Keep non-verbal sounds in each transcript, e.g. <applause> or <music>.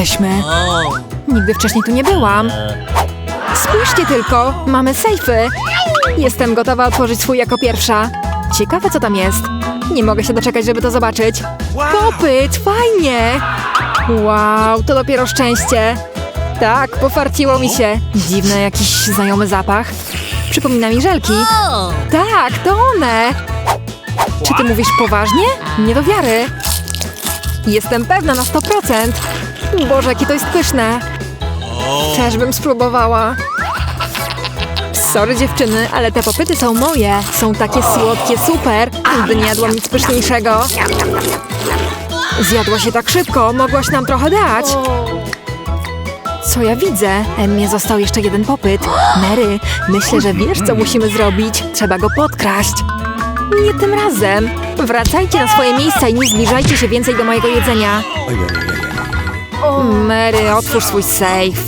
Jesteśmy. Nigdy wcześniej tu nie byłam. Spójrzcie tylko, mamy sejfy. Jestem gotowa otworzyć swój jako pierwsza. Ciekawe, co tam jest. Nie mogę się doczekać, żeby to zobaczyć. Popyt, fajnie! Wow, to dopiero szczęście. Tak, pofarciło mi się. Dziwny jakiś znajomy zapach. Przypomina mi żelki. Tak, to one! Czy ty mówisz poważnie? Nie do wiary. Jestem pewna na 100%. Boże, jakie to jest pyszne. Też bym spróbowała. Sorry dziewczyny, ale te popyty są moje. Są takie słodkie, super. Nigdy nie jadłam nic pyszniejszego. Zjadła się tak szybko, mogłaś nam trochę dać. Co ja widzę? Emmie został jeszcze jeden popyt. Mary, myślę, że wiesz, co musimy zrobić. Trzeba go podkraść. Nie tym razem. Wracajcie na swoje miejsca i nie zbliżajcie się więcej do mojego jedzenia. Mary, otwórz swój safe.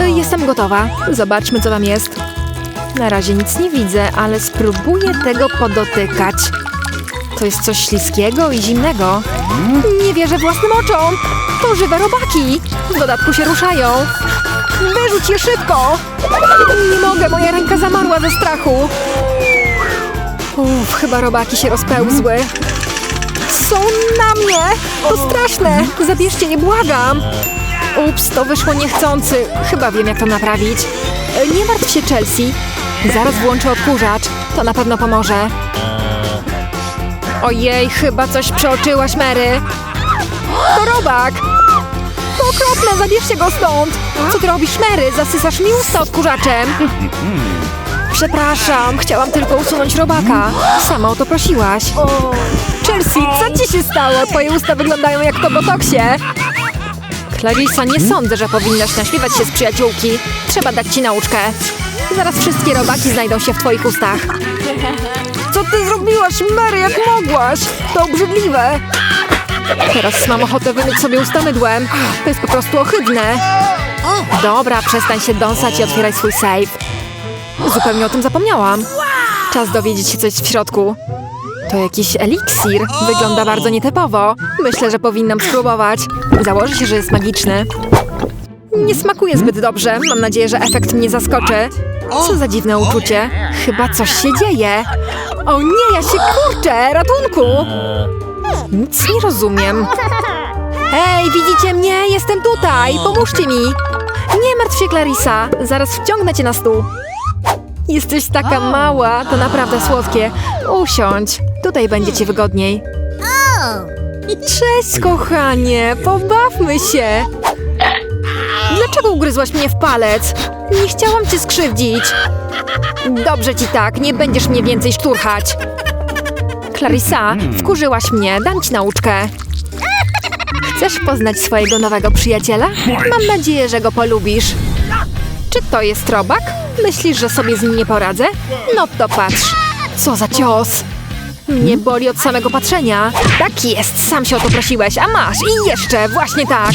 Y, Jestem gotowa. Zobaczmy, co tam jest. Na razie nic nie widzę, ale spróbuję tego podotykać. To jest coś śliskiego i zimnego. Nie wierzę własnym oczom. To żywe robaki. W dodatku się ruszają. Wyrzuć je szybko. Nie mogę, moja ręka zamarła ze strachu. Uff, chyba robaki się rozpełzły. Są na mnie! To straszne! Zabierzcie je, błagam! Ups, to wyszło niechcący. Chyba wiem, jak to naprawić. E, Nie martw się, Chelsea. Zaraz włączę odkurzacz. To na pewno pomoże. Ojej, chyba coś przeoczyłaś, Mary. To robak! To okropne, zabierzcie go stąd! Co ty robisz, Mary? Zasysasz mi usta odkurzaczem. <laughs> Przepraszam, chciałam tylko usunąć robaka. Sama o to prosiłaś. Chelsea, co ci się stało? Twoje usta wyglądają jak po botoksie. Clarissa, nie sądzę, że powinnaś naśmiewać się z przyjaciółki. Trzeba dać ci nauczkę. Zaraz wszystkie robaki znajdą się w twoich ustach. Co ty zrobiłaś, Mary, jak mogłaś? To obrzydliwe. Teraz mam ochotę wymyć sobie usta mydłem. To jest po prostu ohydne. Dobra, przestań się dąsać i otwieraj swój safe. Zupełnie o tym zapomniałam. Czas dowiedzieć się coś w środku. To jakiś eliksir. Wygląda bardzo nietypowo. Myślę, że powinnam spróbować. Założę się, że jest magiczny. Nie smakuje zbyt dobrze. Mam nadzieję, że efekt mnie zaskoczy. Co za dziwne uczucie. Chyba coś się dzieje. O nie, ja się kurczę! Ratunku! Nic nie rozumiem. Hej, widzicie mnie? Jestem tutaj! Pomóżcie mi! Nie martw się, Clarissa. Zaraz wciągnę cię na stół. Jesteś taka mała, to naprawdę słodkie. Usiądź, tutaj będzie ci wygodniej. Cześć, kochanie, pobawmy się. Dlaczego ugryzłaś mnie w palec? Nie chciałam cię skrzywdzić. Dobrze ci tak, nie będziesz mnie więcej szturchać. Clarissa, wkurzyłaś mnie, dam ci nauczkę. Chcesz poznać swojego nowego przyjaciela? Mam nadzieję, że go polubisz. Czy to jest robak? Myślisz, że sobie z nim nie poradzę? No to patrz. Co za cios. Mnie boli od samego patrzenia. Tak jest, sam się o to prosiłeś, a masz i jeszcze, właśnie tak.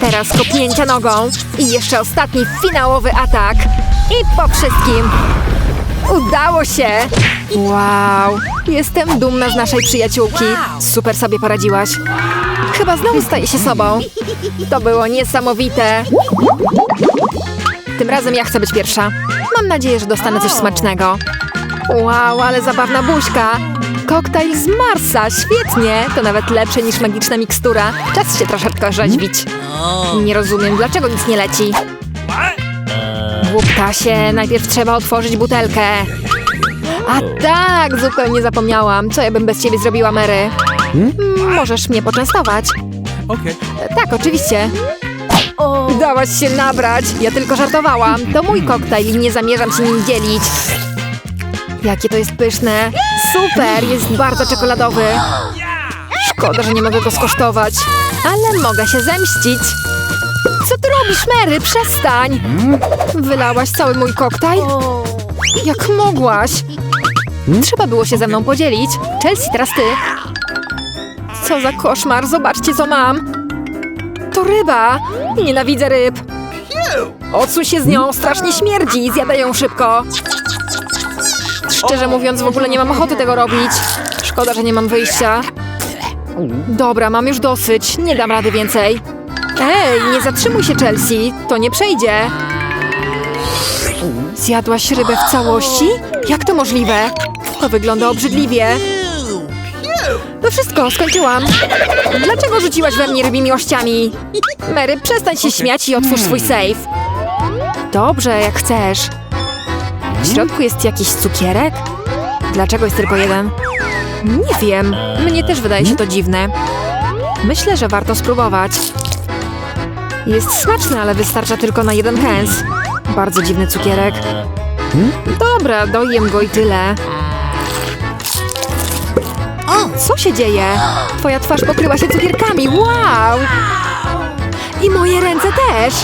Teraz kopnięcia nogą i jeszcze ostatni finałowy atak. I po wszystkim. Udało się! Wow, jestem dumna z naszej przyjaciółki. Super sobie poradziłaś. Chyba znowu staje się sobą. To było niesamowite. Tym razem ja chcę być pierwsza. Mam nadzieję, że dostanę coś smacznego. Wow, ale zabawna buźka. Koktajl z Marsa, świetnie. To nawet lepsze niż magiczna mikstura. Czas się troszeczkę orzeźwić. Nie rozumiem, dlaczego nic nie leci. Głuptasie, najpierw trzeba otworzyć butelkę. A tak, zupełnie zapomniałam. Co ja bym bez ciebie zrobiła, Mary? Mm, Możesz mnie poczęstować. Okay. Tak, oczywiście. Dałaś się nabrać. Ja tylko żartowałam. To mój koktajl i nie zamierzam się nim dzielić. Jakie to jest pyszne. Super, jest bardzo czekoladowy. Szkoda, że nie mogę go skosztować. Ale mogę się zemścić. Co ty robisz, Mary? Przestań! Wylałaś cały mój koktajl? Jak mogłaś? Trzeba było się ze mną podzielić. Chelsea, teraz ty. Co za koszmar, zobaczcie co mam. To ryba! Nienawidzę ryb! Odsuń się z nią, strasznie śmierdzi, zjadaj ją szybko! Szczerze mówiąc, w ogóle nie mam ochoty tego robić. Szkoda, że nie mam wyjścia. Dobra, mam już dosyć. Nie dam rady więcej. Ej, nie zatrzymuj się, Chelsea. To nie przejdzie. Zjadłaś rybę w całości? Jak to możliwe? To wygląda obrzydliwie. To wszystko, skończyłam. Dlaczego rzuciłaś we mnie rybimi ościami? Mary, przestań się śmiać i otwórz swój safe. Dobrze, jak chcesz. W środku jest jakiś cukierek? Dlaczego jest tylko jeden? Nie wiem. Mnie też wydaje się to dziwne. Myślę, że warto spróbować. Jest smaczny, ale wystarcza tylko na jeden kęs. Bardzo dziwny cukierek. Dobra, dojem go i tyle. Co się dzieje? Twoja twarz pokryła się cukierkami. Wow! I moje ręce też.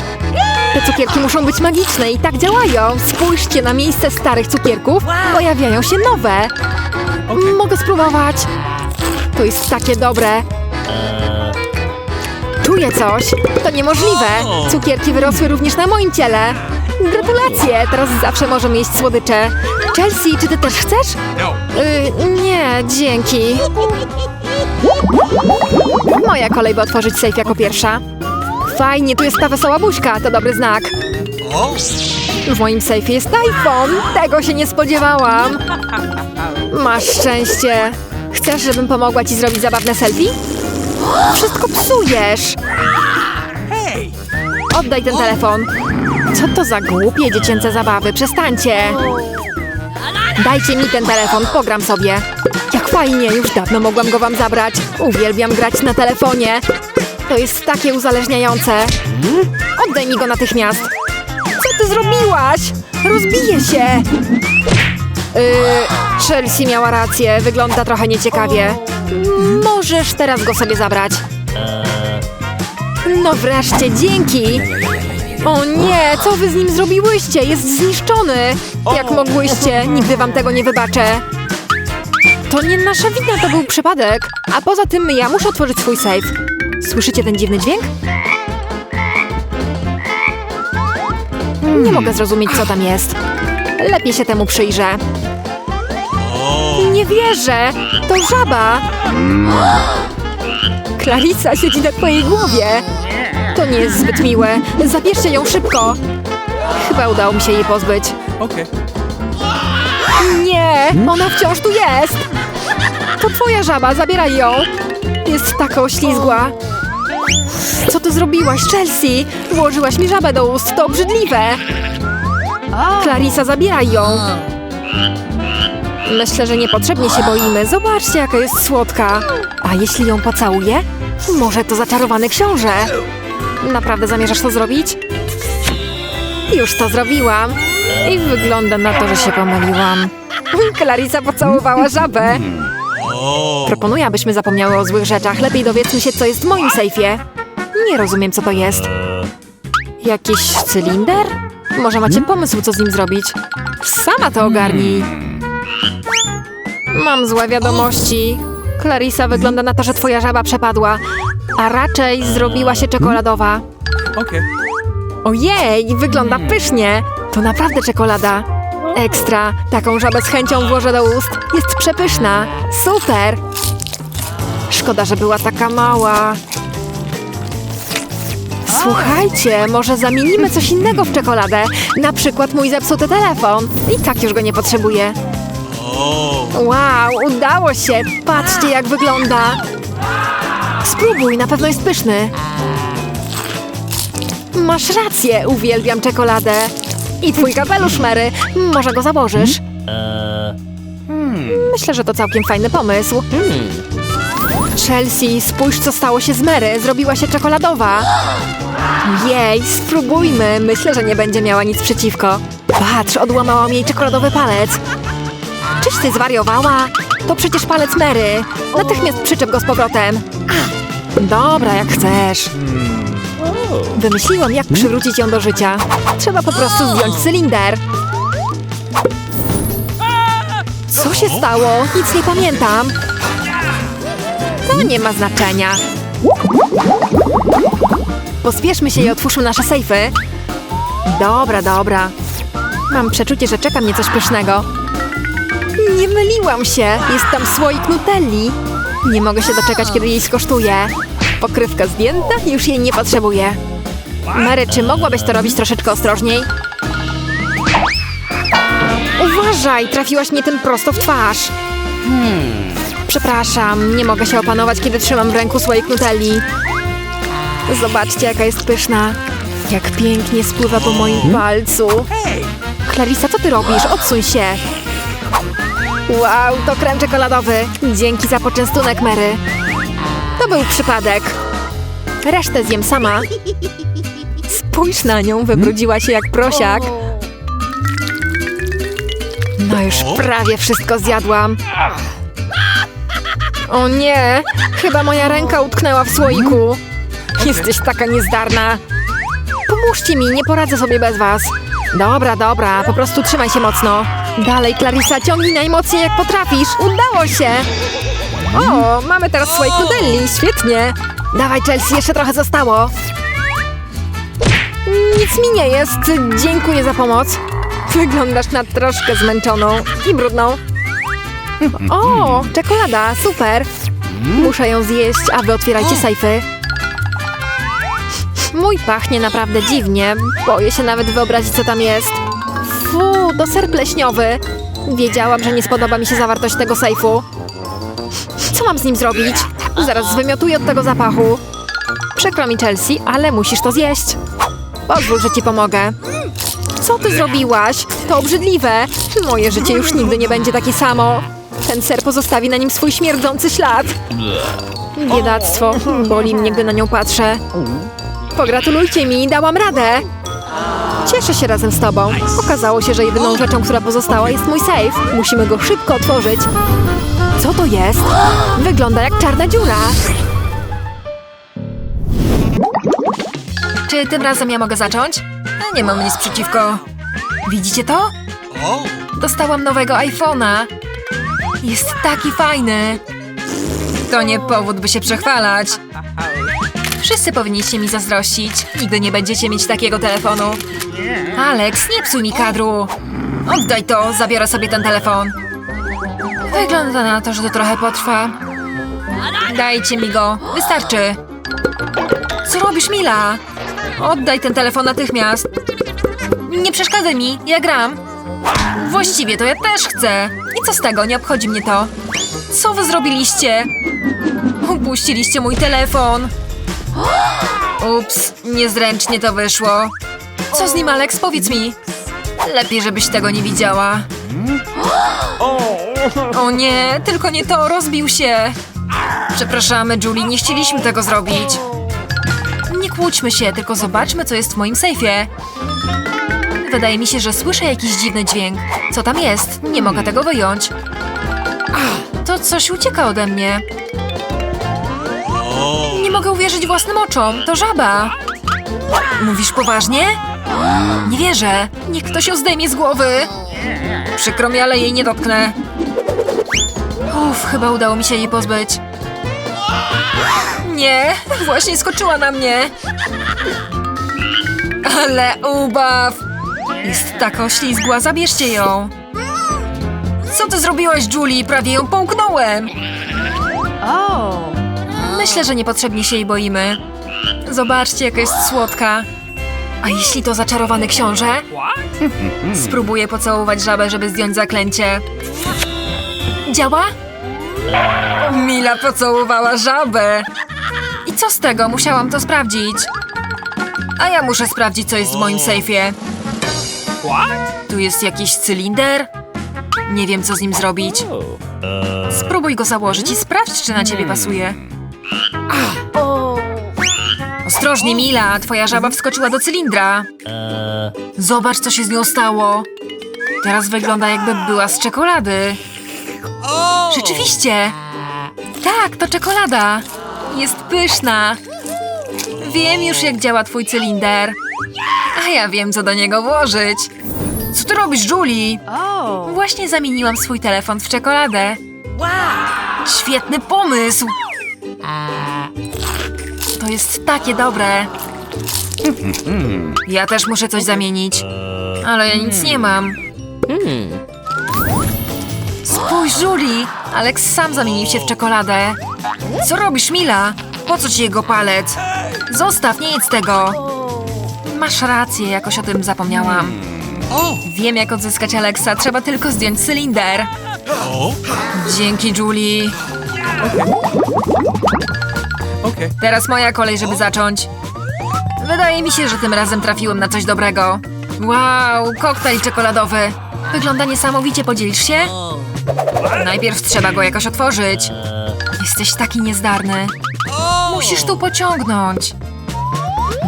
Te cukierki muszą być magiczne i tak działają. Spójrzcie, na miejsce starych cukierków pojawiają się nowe. Mogę spróbować. To jest takie dobre. Czuję coś. To niemożliwe. Cukierki wyrosły również na moim ciele. Gratulacje! Teraz zawsze możemy jeść słodycze. Chelsea, czy ty też chcesz? Y, nie, dzięki. Moja kolej, by otworzyć safe jako pierwsza. Fajnie, tu jest ta wesoła buźka, to dobry znak. W moim sejfie jest iPhone. Tego się nie spodziewałam. Masz szczęście. Chcesz, żebym pomogła ci zrobić zabawne selfie? Wszystko psujesz. Oddaj ten telefon. Co to za głupie dziecięce zabawy? Przestańcie. Dajcie mi ten telefon, pogram sobie. Jak fajnie, już dawno mogłam go wam zabrać. Uwielbiam grać na telefonie. To jest takie uzależniające. Oddaj mi go natychmiast. Co ty zrobiłaś? Rozbije się. Yy, Chelsea miała rację, wygląda trochę nieciekawie. Możesz teraz go sobie zabrać. No wreszcie, dzięki! O nie, co wy z nim zrobiłyście? Jest zniszczony! Jak mogłyście? Nigdy wam tego nie wybaczę. To nie nasza wina, to był przypadek. A poza tym ja muszę otworzyć swój safe. Słyszycie ten dziwny dźwięk? Nie mogę zrozumieć, co tam jest. Lepiej się temu przyjrzę. Nie wierzę! To żaba! Clarissa siedzi na twojej głowie. To nie jest zbyt miłe. Zabierzcie ją szybko. Chyba udało mi się jej pozbyć. Okay. Nie, ona wciąż tu jest. To twoja żaba, zabieraj ją. Jest taka oślizgła. Co ty zrobiłaś, Chelsea? Włożyłaś mi żabę do ust, to obrzydliwe. Clarissa, zabieraj ją. Myślę, że niepotrzebnie się boimy. Zobaczcie, jaka jest słodka. A jeśli ją pocałuję? Może to zaczarowany książę. Naprawdę zamierzasz to zrobić? Już to zrobiłam. I wygląda na to, że się pomyliłam. Clarissa pocałowała żabę. Proponuję, abyśmy zapomniały o złych rzeczach. Lepiej dowiedzmy się, co jest w moim sejfie. Nie rozumiem, co to jest. Jakiś cylinder? Może macie pomysł, co z nim zrobić? Sama to ogarnij. Mam złe wiadomości. Clarissa, wygląda na to, że twoja żaba przepadła, a raczej zrobiła się czekoladowa. Okay. Ojej, wygląda pysznie. To naprawdę czekolada. Ekstra. Taką żabę z chęcią włożę do ust. Jest przepyszna. Super. Szkoda, że była taka mała. Słuchajcie, może zamienimy coś innego w czekoladę. Na przykład mój zepsuty telefon. I tak już go nie potrzebuję. Wow, udało się. Patrzcie, jak wygląda. Spróbuj, na pewno jest pyszny. Masz rację, uwielbiam czekoladę. I twój kapelusz, Mary. Może go założysz? Myślę, że to całkiem fajny pomysł. Chelsea, spójrz, co stało się z Mary. Zrobiła się czekoladowa. Jej, spróbujmy. Myślę, że nie będzie miała nic przeciwko. Patrz, odłamałam jej czekoladowy palec. Czyś ty zwariowała? To przecież palec Mary. Natychmiast przyczep go z powrotem. Dobra, jak chcesz. Wymyśliłam, jak przywrócić ją do życia. Trzeba po prostu zdjąć cylinder. Co się stało? Nic nie pamiętam. To nie ma znaczenia. Pospieszmy się i otwórzmy nasze sejfy. Dobra, dobra. Mam przeczucie, że czeka mnie coś pysznego. Nie myliłam się. Jest tam słoik nutelli. Nie mogę się doczekać, kiedy jej skosztuję. Pokrywka zdjęta, już jej nie potrzebuję. Mary, czy mogłabyś to robić troszeczkę ostrożniej? Uważaj, trafiłaś mnie tym prosto w twarz. Przepraszam, nie mogę się opanować, kiedy trzymam w ręku słoik nutelli. Zobaczcie, jaka jest pyszna. Jak pięknie spływa po moim palcu. Clarissa, co ty robisz? Odsuń się. Wow, to krem czekoladowy. Dzięki za poczęstunek, Mary. To był przypadek. Resztę zjem sama. Spójrz na nią, wybrudziła się jak prosiak. No już prawie wszystko zjadłam. O nie, chyba moja ręka utknęła w słoiku. Jesteś taka niezdarna. Pomóżcie mi, nie poradzę sobie bez was. Dobra, dobra, po prostu trzymaj się mocno. Dalej, Clarissa, ciągnij najmocniej jak potrafisz. Udało się. O, mamy teraz słoik nudelli, świetnie. Dawaj, Chelsea, jeszcze trochę zostało. Nic mi nie jest, dziękuję za pomoc. Wyglądasz na troszkę zmęczoną i brudną. O, czekolada, super. Muszę ją zjeść, a wy otwierajcie sejfy. Mój pachnie naprawdę dziwnie. Boję się nawet wyobrazić, co tam jest. To ser pleśniowy. Wiedziałam, że nie spodoba mi się zawartość tego sejfu. Co mam z nim zrobić? Zaraz zwymiotuję od tego zapachu. Przykro mi, Chelsea, ale musisz to zjeść. Pozwól, że ci pomogę. Co ty zrobiłaś? To obrzydliwe. Moje życie już nigdy nie będzie takie samo. Ten ser pozostawi na nim swój śmierdzący ślad. Biedactwo. Boli mnie, gdy na nią patrzę. Pogratulujcie mi, dałam radę. Cieszę się razem z tobą. Okazało się, że jedyną rzeczą, która pozostała jest mój safe. Musimy go szybko otworzyć. Co to jest? Wygląda jak czarna dziura. Czy tym razem ja mogę zacząć? Nie mam nic przeciwko. Widzicie to? Dostałam nowego iPhone'a. Jest taki fajny. To nie powód, by się przechwalać. Wszyscy powinniście mi zazdrościć. Nigdy nie będziecie mieć takiego telefonu. Alex, nie psuj mi kadru. Oddaj to, zabiorę sobie ten telefon. Wygląda na to, że to trochę potrwa. Dajcie mi go, wystarczy. Co robisz, Mila? Oddaj ten telefon natychmiast. Nie przeszkadzaj mi, ja gram. Właściwie to ja też chcę. I co z tego, nie obchodzi mnie to. Co wy zrobiliście? Upuściliście mój telefon. Ups, niezręcznie to wyszło. Co z nim, Alex? Powiedz mi. Lepiej, żebyś tego nie widziała. O nie, tylko nie to, rozbił się. Przepraszamy, Julie, nie chcieliśmy tego zrobić. Nie kłóćmy się, tylko zobaczmy, co jest w moim sejfie. Wydaje mi się, że słyszę jakiś dziwny dźwięk. Co tam jest? Nie mogę tego wyjąć. To coś ucieka ode mnie. Nie mogę uwierzyć własnym oczom. To żaba. Mówisz poważnie? Nie wierzę. Niech ktoś ją zdejmie z głowy. Przykro mi, ale jej nie dotknę. Uff, chyba udało mi się jej pozbyć. Nie, właśnie skoczyła na mnie. Ale ubaw. Jest taka oślizgła, zabierzcie ją. Co ty zrobiłaś, Julie? Prawie ją połknąłem. Myślę, że niepotrzebnie się jej boimy. Zobaczcie, jaka jest słodka. A jeśli to zaczarowany książę? Spróbuję pocałować żabę, żeby zdjąć zaklęcie. Działa? Mila pocałowała żabę. I co z tego? Musiałam to sprawdzić. A ja muszę sprawdzić, co jest w moim sejfie. Tu jest jakiś cylinder? Nie wiem, co z nim zrobić. Spróbuj go założyć i sprawdź, czy na ciebie pasuje. Ostrożnie, Mila, twoja żaba wskoczyła do cylindra. Zobacz, co się z nią stało. Teraz wygląda, jakby była z czekolady. Rzeczywiście. Tak, to czekolada. Jest pyszna. Wiem już, jak działa twój cylinder. A ja wiem, co do niego włożyć. Co ty robisz, Julie? Właśnie zamieniłam swój telefon w czekoladę. Świetny pomysł! To jest takie dobre. Ja też muszę coś zamienić. Ale ja nic nie mam. Spójrz, Julie! Alex sam zamienił się w czekoladę. Co robisz, Mila? Po co ci jego palec? Zostaw, nie jedz tego. Masz rację, jakoś o tym zapomniałam. Wiem, jak odzyskać Alexa. Trzeba tylko zdjąć cylinder. Dzięki, Julie. Okay. Teraz moja kolej, żeby zacząć. Wydaje mi się, że tym razem trafiłem na coś dobrego. Wow, koktajl czekoladowy. Wygląda niesamowicie, podzielisz się? Najpierw trzeba go jakoś otworzyć. Jesteś taki niezdarny. Musisz tu pociągnąć.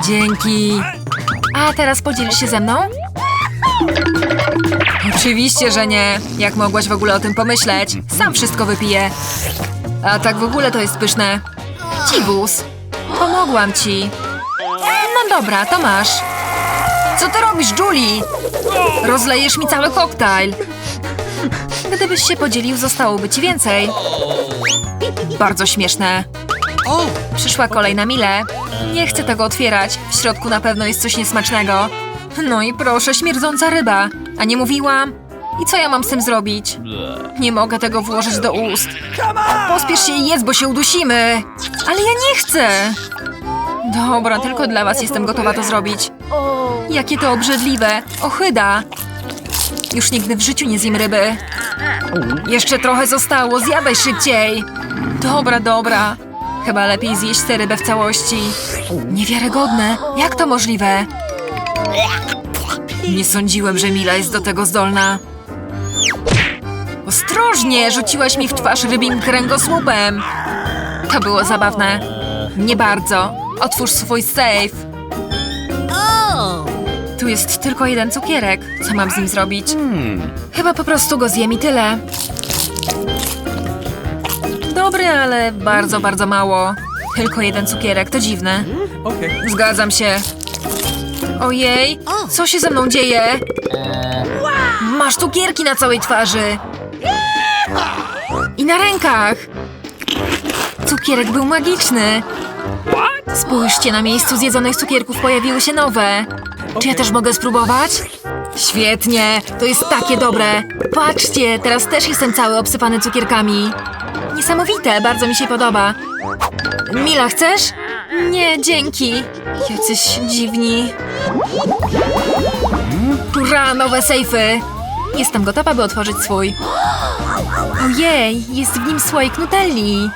Dzięki. A teraz podzielisz się ze mną? Oczywiście, że nie. Jak mogłaś w ogóle o tym pomyśleć? Sam wszystko wypiję. A tak w ogóle to jest pyszne. Cibus, pomogłam ci. No dobra, to masz. Co ty robisz, Julie? Rozlejesz mi cały koktajl. Gdybyś się podzielił, zostałoby ci więcej. Bardzo śmieszne. Przyszła kolej na Milę. Nie chcę tego otwierać. W środku na pewno jest coś niesmacznego. No i proszę, śmierdząca ryba. A nie mówiłam? I co ja mam z tym zrobić? Nie mogę tego włożyć do ust. Pospiesz się i jedz, bo się udusimy. Ale ja nie chcę. Dobra, tylko dla was jestem gotowa to zrobić. Jakie to obrzydliwe. Ochyda. Już nigdy w życiu nie zjem ryby. Jeszcze trochę zostało, zjadaj szybciej. Dobra, dobra. Chyba lepiej zjeść tę rybę w całości. Niewiarygodne. Jak to możliwe? Nie sądziłem, że Mila jest do tego zdolna. Ostrożnie! Rzuciłaś mi w twarz rybim kręgosłupem. To było zabawne. Nie bardzo. Otwórz swój safe. Tu jest tylko jeden cukierek. Co mam z nim zrobić? Chyba po prostu go zjem i tyle. Dobry, ale bardzo, bardzo mało. Tylko jeden cukierek, to dziwne. Zgadzam się. Ojej, co się ze mną dzieje? Masz cukierki na całej twarzy. I na rękach. Cukierek był magiczny. Spójrzcie, na miejscu zjedzonych cukierków pojawiły się nowe. Czy ja też mogę spróbować? Świetnie, to jest takie dobre. Patrzcie, teraz też jestem cały obsypany cukierkami. Niesamowite, bardzo mi się podoba. Mila, chcesz? Nie, dzięki. Jacyś dziwni. Hurra, nowe sejfy! Jestem gotowa, by otworzyć swój. Ojej, jest w nim słoik nutelli.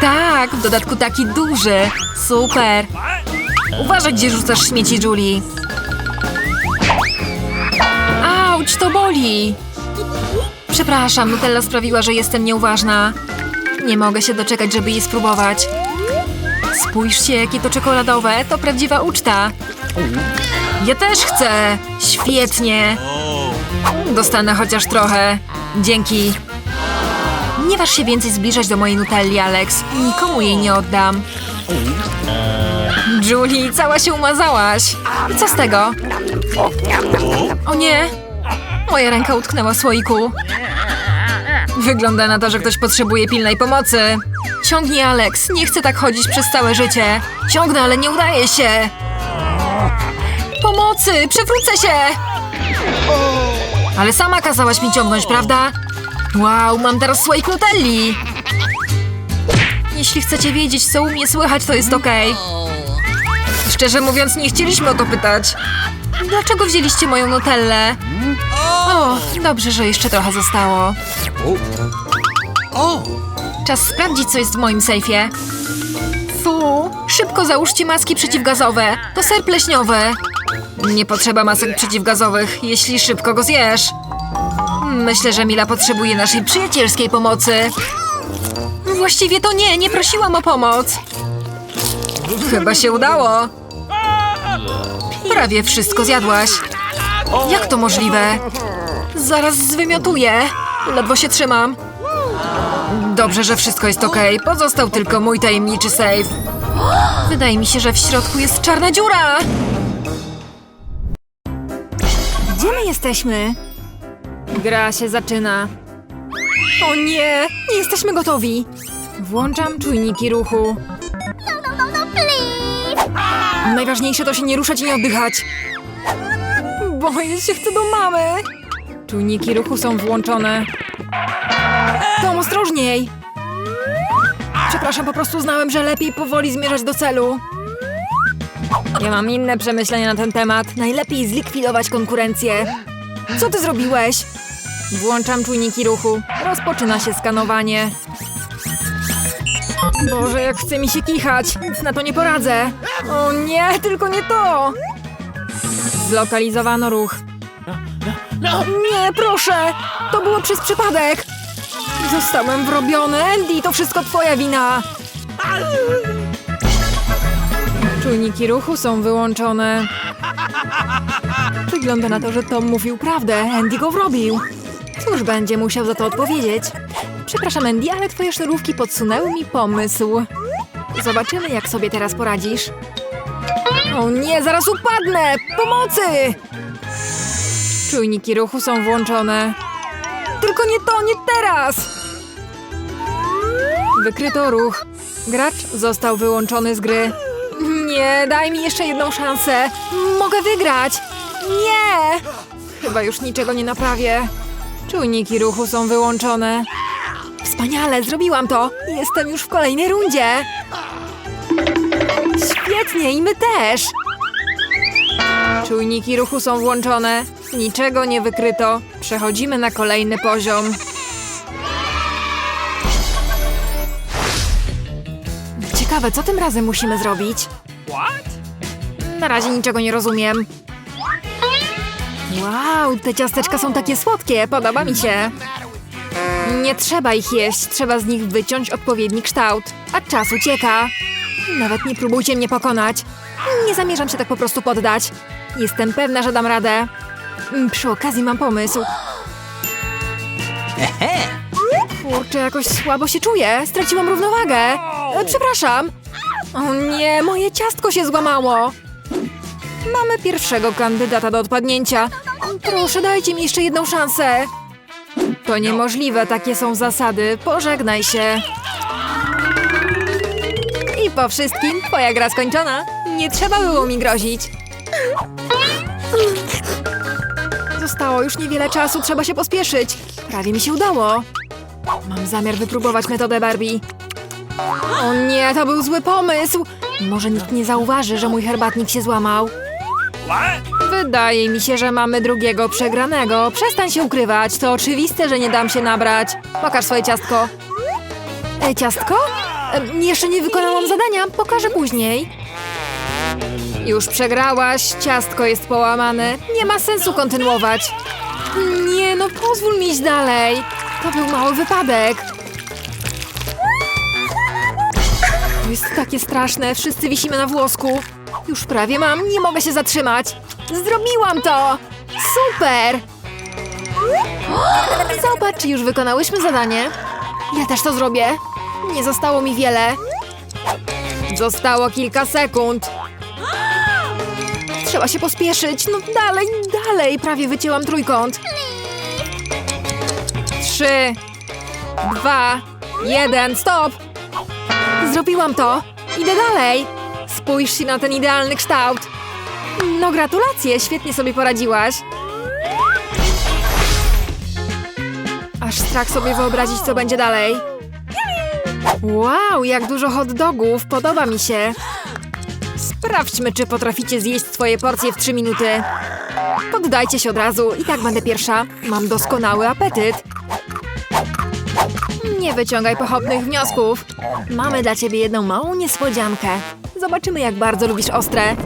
Tak, w dodatku taki duży. Super. Uważaj, gdzie rzucasz śmieci, Julie. Auć, to boli. Przepraszam, Nutella sprawiła, że jestem nieuważna. Nie mogę się doczekać, żeby je spróbować. Spójrzcie, jakie to czekoladowe. To prawdziwa uczta. Ja też chcę. Świetnie. Dostanę chociaż trochę. Dzięki. Nie waż się więcej zbliżać do mojej Nutelli, Alex. Nikomu jej nie oddam. Julie, cała się umazałaś. Co z tego? O nie! Moja ręka utknęła w słoiku. Wygląda na to, że ktoś potrzebuje pilnej pomocy. Ciągnij, Alex. Nie chcę tak chodzić przez całe życie. Ciągnę, ale nie udaje się. Pomocy! Przewrócę się! Ale sama kazałaś mi ciągnąć, prawda? Wow, mam teraz słoik Nutelli. Jeśli chcecie wiedzieć, co u mnie słychać, to jest okej. Szczerze mówiąc, nie chcieliśmy o to pytać. Dlaczego wzięliście moją Nutellę? O, dobrze, że jeszcze trochę zostało. Czas sprawdzić, co jest w moim sejfie. Fu, szybko załóżcie maski przeciwgazowe. To ser pleśniowy. Nie potrzeba masek przeciwgazowych, jeśli szybko go zjesz. Myślę, że Mila potrzebuje naszej przyjacielskiej pomocy. Właściwie to nie, nie prosiłam o pomoc. Chyba się udało. Prawie wszystko zjadłaś. Jak to możliwe? Zaraz zwymiotuję. Ledwo się trzymam. Dobrze, że wszystko jest ok. Pozostał tylko mój tajemniczy safe. Wydaje mi się, że w środku jest czarna dziura. Jesteśmy? Gra się zaczyna. O nie, nie jesteśmy gotowi. Włączam czujniki ruchu. Najważniejsze to się nie ruszać i nie oddychać. Boję się, chcę do mamy. Czujniki ruchu są włączone. Tom, ostrożniej! Przepraszam, po prostu znałem, że lepiej powoli zmierzać do celu. Ja mam inne przemyślenia na ten temat. Najlepiej zlikwidować konkurencję. Co ty zrobiłeś? Włączam czujniki ruchu. Rozpoczyna się skanowanie. Boże, jak chce mi się kichać. Na to nie poradzę. O nie, tylko nie to! Zlokalizowano ruch. Nie, proszę! To było przez przypadek! Zostałem wrobiony, Andy, to wszystko twoja wina! Czujniki ruchu są wyłączone. Wygląda na to, że Tom mówił prawdę. Andy go wrobił. Cóż, będzie musiał za to odpowiedzieć. Przepraszam, Andy, ale twoje sznurówki podsunęły mi pomysł. Zobaczymy, jak sobie teraz poradzisz. O nie, zaraz upadnę! Pomocy! Czujniki ruchu są włączone. Tylko nie to, nie teraz! Wykryto ruch. Gracz został wyłączony z gry. Nie, daj mi jeszcze jedną szansę. Mogę wygrać. Nie! Chyba już niczego nie naprawię. Czujniki ruchu są wyłączone. Wspaniale, zrobiłam to. Jestem już w kolejnej rundzie. Świetnie, i my też. Czujniki ruchu są włączone. Niczego nie wykryto. Przechodzimy na kolejny poziom. Ciekawe, co tym razem musimy zrobić? Na razie niczego nie rozumiem. Wow, te ciasteczka są takie słodkie, podoba mi się. Nie trzeba ich jeść, trzeba z nich wyciąć odpowiedni kształt. A czas ucieka. Nawet nie próbujcie mnie pokonać. Nie zamierzam się tak po prostu poddać. Jestem pewna, że dam radę. Mm, Przy okazji mam pomysł. Kurczę, jakoś słabo się czuję. Straciłam równowagę. E, Przepraszam. O nie, moje ciastko się złamało. Mamy pierwszego kandydata do odpadnięcia. Proszę, dajcie mi jeszcze jedną szansę. To niemożliwe, takie są zasady. Pożegnaj się. I po wszystkim twoja gra skończona. Nie trzeba było mi grozić. Zostało już niewiele czasu, trzeba się pospieszyć. Prawie mi się udało. Mam zamiar wypróbować metodę Barbie. O nie, to był zły pomysł. Może nikt nie zauważy, że mój herbatnik się złamał. Wydaje mi się, że mamy drugiego przegranego. Przestań się ukrywać, to oczywiste, że nie dam się nabrać. Pokaż swoje ciastko. E, ciastko? E, jeszcze nie wykonałam zadania, pokażę później. Już przegrałaś, ciastko jest połamane. Nie ma sensu kontynuować. Nie, no pozwól mi iść dalej. To był mały wypadek. To jest takie straszne, wszyscy wisimy na włosku. Już prawie mam, nie mogę się zatrzymać. Zrobiłam to! Super! Zobacz, już wykonałyśmy zadanie. Ja też to zrobię. Nie zostało mi wiele. Zostało kilka sekund. Trzeba się pospieszyć. No dalej, dalej. Prawie wycięłam trójkąt. Trzy, dwa, jeden, stop! Zrobiłam to. Idę dalej. Spójrz się na ten idealny kształt. No gratulacje, świetnie sobie poradziłaś. Aż strach sobie wyobrazić, co będzie dalej. Wow, jak dużo hot dogów, podoba mi się. Sprawdźmy, czy potraficie zjeść swoje porcje w 3 minuty. Poddajcie się od razu, i tak będę pierwsza. Mam doskonały apetyt. Nie wyciągaj pochopnych wniosków. Mamy dla ciebie jedną małą niespodziankę. Zobaczymy, jak bardzo lubisz ostre.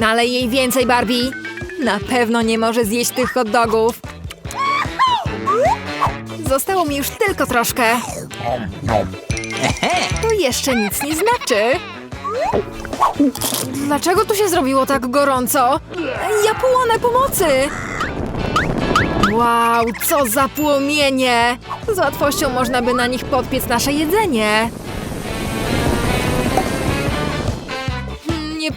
Nalej jej więcej, Barbie. Na pewno nie może zjeść tych hot dogów. Zostało mi już tylko troszkę. To jeszcze nic nie znaczy. Dlaczego tu się zrobiło tak gorąco? Ja płonę pomocy! Wow, co za płomienie! Z łatwością można by na nich podpiec nasze jedzenie.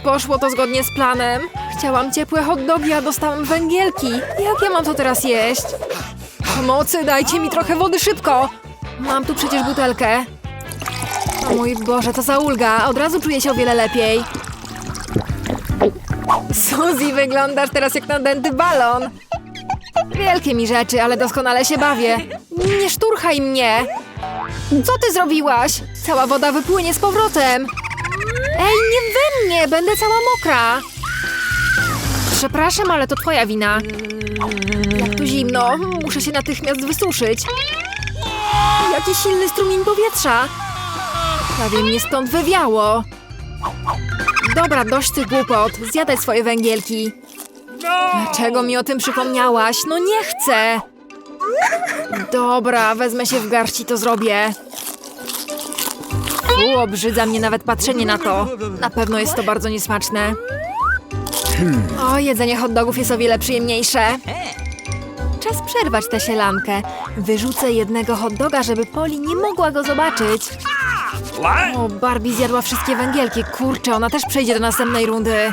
Poszło to zgodnie z planem. Chciałam ciepłe hot dogi, a dostałam węgielki. Jak ja mam to teraz jeść? Pomocy, dajcie mi trochę wody szybko! Mam tu przecież butelkę. O mój Boże, to za ulga. Od razu czuję się o wiele lepiej. Suzy, wyglądasz teraz jak nadęty balon. Wielkie mi rzeczy, ale doskonale się bawię. Nie szturchaj mnie! Co ty zrobiłaś? Cała woda wypłynie z powrotem. Ej, nie we mnie! Będę cała mokra. Przepraszam, ale to twoja wina. Jak tu zimno. Muszę się natychmiast wysuszyć. Jaki silny strumień powietrza. Prawie mnie stąd wywiało. Dobra, dość tych głupot. Zjadaj swoje węgielki. Dlaczego mi o tym przypomniałaś? No nie chcę. Dobra, wezmę się w garść i to zrobię. U, obrzydza mnie nawet patrzenie na to. Na pewno jest to bardzo niesmaczne. O, jedzenie hot dogów jest o wiele przyjemniejsze. Czas przerwać tę sielankę. Wyrzucę jednego hot doga, żeby Poli nie mogła go zobaczyć. O, Barbie zjadła wszystkie węgielki. Kurczę, ona też przejdzie do następnej rundy.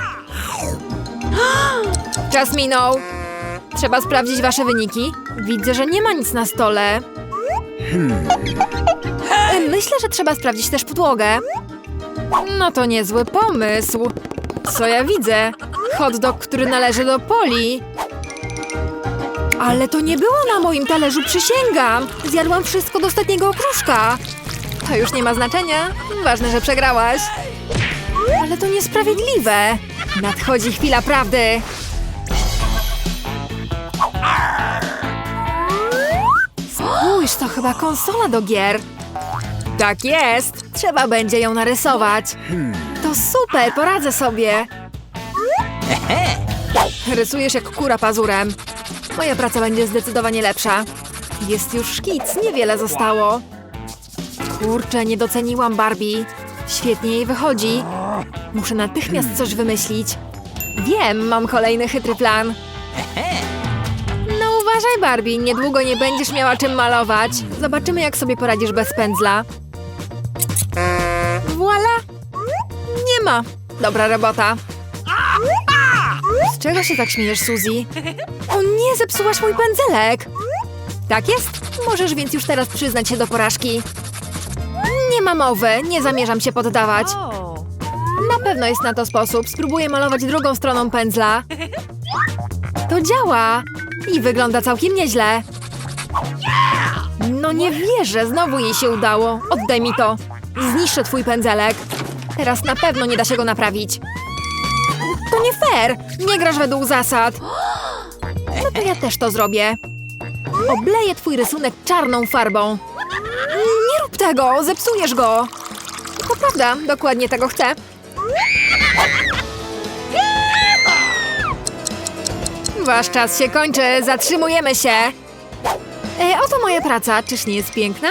Czas minął. Trzeba sprawdzić wasze wyniki. Widzę, że nie ma nic na stole. Myślę, że trzeba sprawdzić też podłogę. No to niezły pomysł. Co ja widzę? Hot dog, który należy do Poli. Ale to nie było na moim talerzu, przysięgam. Zjadłam wszystko do ostatniego okruszka. To już nie ma znaczenia. Ważne, że przegrałaś. Ale to niesprawiedliwe. Nadchodzi chwila prawdy. Spójrz, to chyba konsola do gier. Tak jest. Trzeba będzie ją narysować. To super, poradzę sobie. Rysujesz jak kura pazurem. Moja praca będzie zdecydowanie lepsza. Jest już szkic, niewiele zostało. Kurczę, nie doceniłam Barbie. Świetnie jej wychodzi. Muszę natychmiast coś wymyślić. Wiem, mam kolejny chytry plan. No uważaj, Barbie, niedługo nie będziesz miała czym malować. Zobaczymy, jak sobie poradzisz bez pędzla. Ma. Dobra robota. Z czego się tak śmiejesz, Suzy? O nie, zepsułaś mój pędzelek! Tak jest? Możesz więc już teraz przyznać się do porażki. Nie ma mowy, nie zamierzam się poddawać. Na pewno jest na to sposób. Spróbuję malować drugą stroną pędzla. To działa! I wygląda całkiem nieźle. No nie wierzę, znowu jej się udało. Oddaj mi to. Zniszczę twój pędzelek. Teraz na pewno nie da się go naprawić. To nie fair! Nie grasz według zasad. No to ja też to zrobię. Obleję twój rysunek czarną farbą. Nie rób tego, zepsujesz go. To prawda, dokładnie tego chcę. Wasz czas się kończy, zatrzymujemy się. E, oto moja praca, czyż nie jest piękna?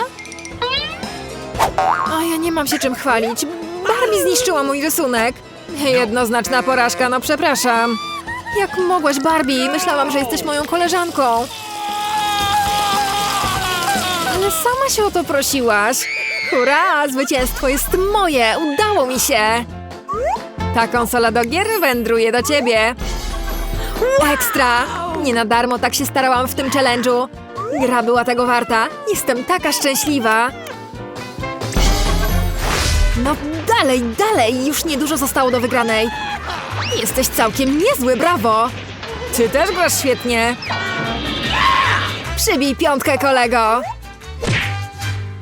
A ja nie mam się czym chwalić. Barbie zniszczyła mój rysunek. Jednoznaczna porażka, no przepraszam. Jak mogłaś, Barbie? Myślałam, że jesteś moją koleżanką. Ale sama się o to prosiłaś. Hurra, zwycięstwo jest moje, udało mi się. Ta konsola do gier wędruje do ciebie. Ekstra! Nie na darmo tak się starałam w tym challenge'u. Gra była tego warta. Jestem taka szczęśliwa. No dalej, dalej! Już niedużo zostało do wygranej. Jesteś całkiem niezły, brawo! Ty też grasz świetnie. Przybij piątkę, kolego.